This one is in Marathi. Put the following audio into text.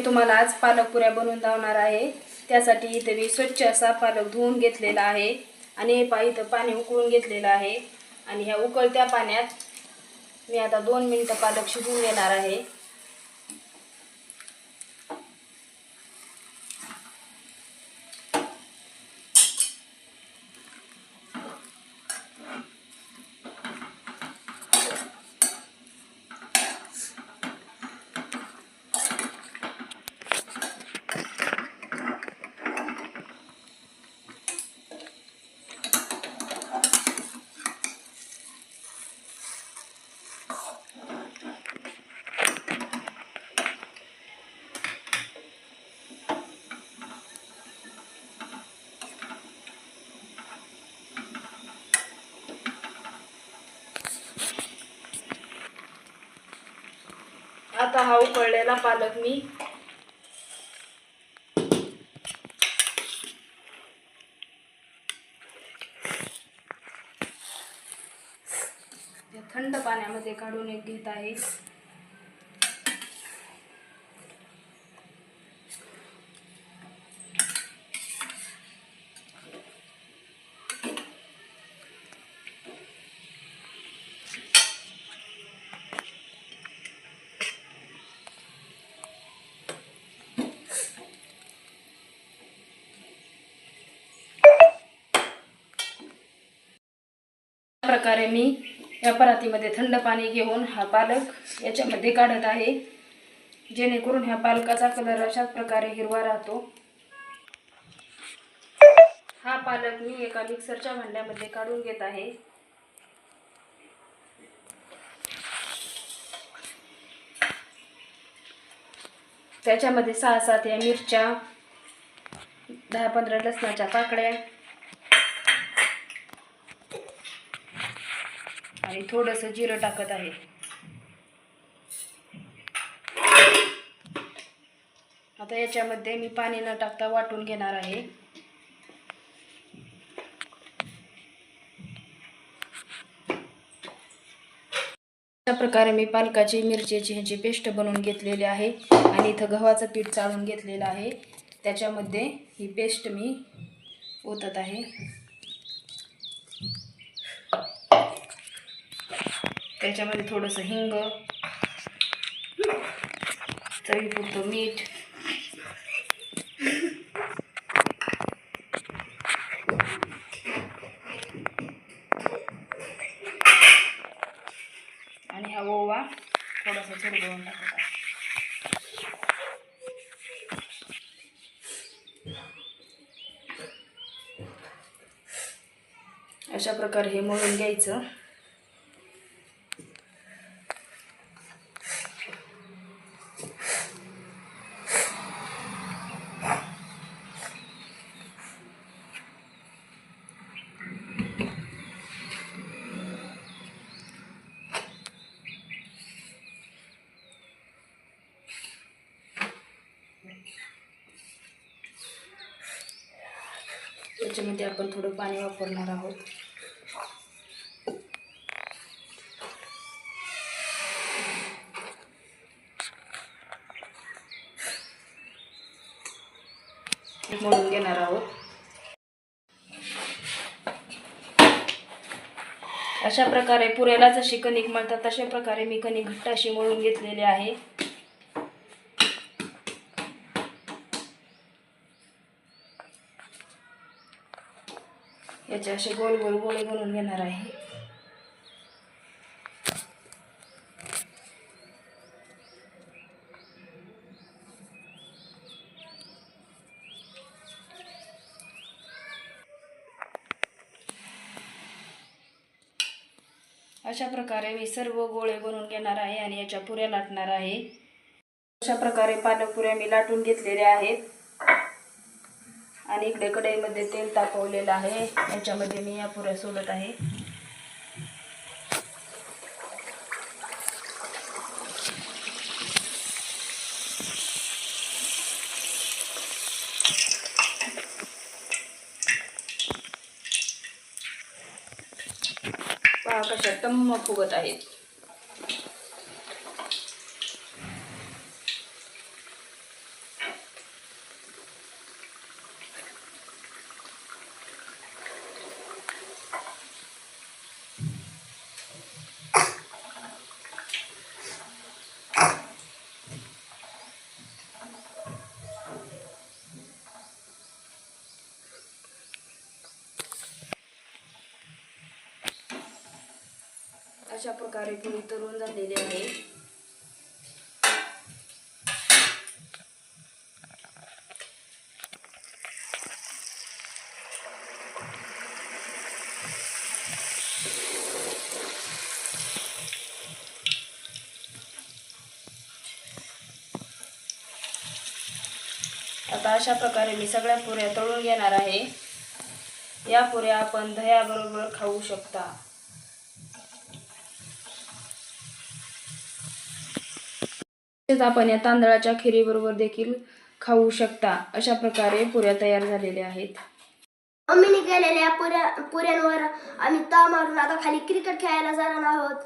मी तुम्हाला आज पालक पुऱ्या बनवून लावणार आहे. त्यासाठी इथे मी स्वच्छ असा पालक धुवून घेतलेला आहे आणि पा इथं पाणी उकळून घेतलेलं आहे. आणि ह्या उकळत्या पाण्यात मी आता दोन मिनटं पालक शिजवून घेणार आहे. आता हा उकळलेला पालक मी. थंड पाण्यामध्ये काढून एक घेत आहे. प्रकारे मी या परातीमध्ये थंड पाणी घेऊन हा पालक याच्यामध्ये काढत आहे. जेणेकरून ह्या पालकाचा कलर अशाच प्रकारे हिरवा राहतो. हा पालक मी एका मिक्सरच्या भांड्यामध्ये काढून घेत आहे. त्याच्यामध्ये सहा सात या मिरच्या दहा पंधरा लसणाच्या पाकड्या आणि थोडंसं जिरं टाकत आहे. आता याच्यामध्ये मी पाणी न टाकता वाटून घेणार आहे. अशा प्रकारे मी पालकाची मिरचीची ह्याची पेस्ट बनवून घेतलेली आहे आणि इथं गव्हाचं पीठ चाळून घेतलेलं आहे. त्याच्यामध्ये ही पेस्ट मी ओतत आहे. त्याच्यामध्ये थोडंसं हिंग चवीपुरतं मीठ आणि हा ओवा थोडासा चुरगळून टाकत आहे. अशा प्रकारे हे मळून घ्यायचं. त्याच्यामध्ये आपण थोडं पाणी वापरणार आहोत. म्हणून घेणार आहोत. अशा प्रकारे पुऱ्याला जशी कणिक मळतात तशा प्रकारे मी कणिक घट्ट अशी मळून घेतलेली आहे. याचे असे गोल गोल गोळे बनवून घेणार आहे. अशा प्रकारे मी सर्व गोळे बनवून घेणार आहे आणि याच्या पुऱ्या लाटणार आहे. अशा प्रकारे पालक पुऱ्या मी लाटून घेतलेल्या आहेत. आणि इकडे कढईमध्ये तेल तापवलेलं आहे. याच्यामध्ये मी या पुऱ्या सोलत आहे. पहा कशा टम्म फुगत आहेत. अशा प्रकारे पुरी तरून झालेली आहे. आता अशा प्रकारे मी सगळ्या पुऱ्या तळून घेणार आहे. या पुऱ्या आपण दह्याबरोबर खाऊ शकता. तसेच आपण या तांदळाच्या खिरीबरोबर देखील खाऊ शकता. अशा प्रकारे पुऱ्या तयार झालेल्या आहेत. मम्मीने केलेल्या पुऱ्या पुऱ्यांवर आम्ही ता मारून आता खाली क्रिकेट खेळायला जाणार आहोत.